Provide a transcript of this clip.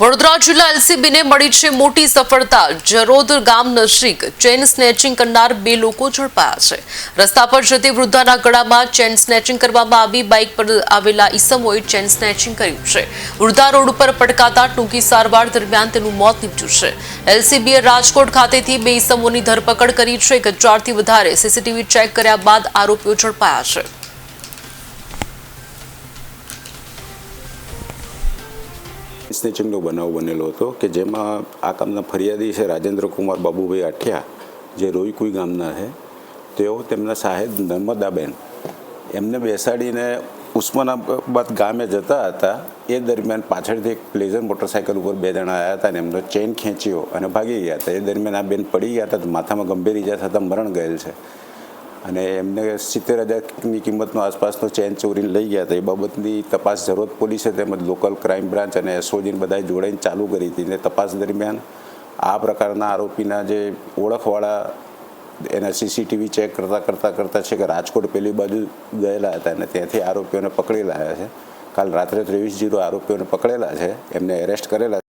વડોદરા જિલ્લા એલસીબીને મળી છે મોટી સફળતા. જરોદ ગામ નજીક ચેન સ્નેચિંગ કરનાર બે લોકો ઝડપાયા છે. રસ્તા પર જતી વૃદ્ધાના ગળામાં ચેન સ્નેચિંગ કરવામાં આવી. બાઇક પર આવેલા ઈસમોએ ચેન સ્નેચિંગ કર્યું છે. વૃદ્ધા રોડ ઉપર પટકાતા ટૂંકી સારવાર દરમિયાન તેનું મોત નીપજ્યું છે. એલસીબીએ રાજકોટ ખાતેથી બે ઈસમોની ધરપકડ કરી છે. હજારથી વધારે સીસીટીવી ચેક કર્યા બાદ આરોપીઓ ઝડપાયા છે. સ્નેચિંગનો બનાવ બનેલો હતો કે જેમાં આ કામના ફરિયાદી છે રાજેન્દ્ર કુમાર બાબુભાઈ આઠિયા, જે રોઈકુઈ ગામના છે, તેઓ તેમના સાહેબ નર્મદાબેન. એમને બેસાડીને ઉસ્માનાબાદ ગામે જતા હતા. એ દરમિયાન પાછળથી એક પ્લેઝર મોટરસાયકલ ઉપર બે જણા આવ્યા હતા અને એમનો ચેઇન ખેંચ્યો અને ભાગી ગયા હતા. એ દરમિયાન આ બેન પડી ગયા હતા માથામાં ગંભીર ઈજા થતાં મરણ ગયેલ છે. અને એમને સિત્તેર હજારની કિંમતનો આસપાસનો ચેન ચોરીને લઈ ગયા હતા. એ બાબતની તપાસ જરૂરત પોલીસે તેમજ લોકલ ક્રાઇમ બ્રાન્ચ અને એસઓજીને બધાએ જોડાઈને ચાલુ કરી હતી. ને તપાસ દરમિયાન આ પ્રકારના આરોપીના જે ઓળખવાળા એના સીસીટીવી ચેક કરતાં કરતાં કરતાં છે કે રાજકોટ પેલી બાજુ ગયેલા હતા અને ત્યાંથી આરોપીઓને પકડી લાવ્યા છે. કાલ રાત્રે ત્રેવીસ જીરો આરોપીઓને પકડેલા છે. એમને એરેસ્ટ કરેલા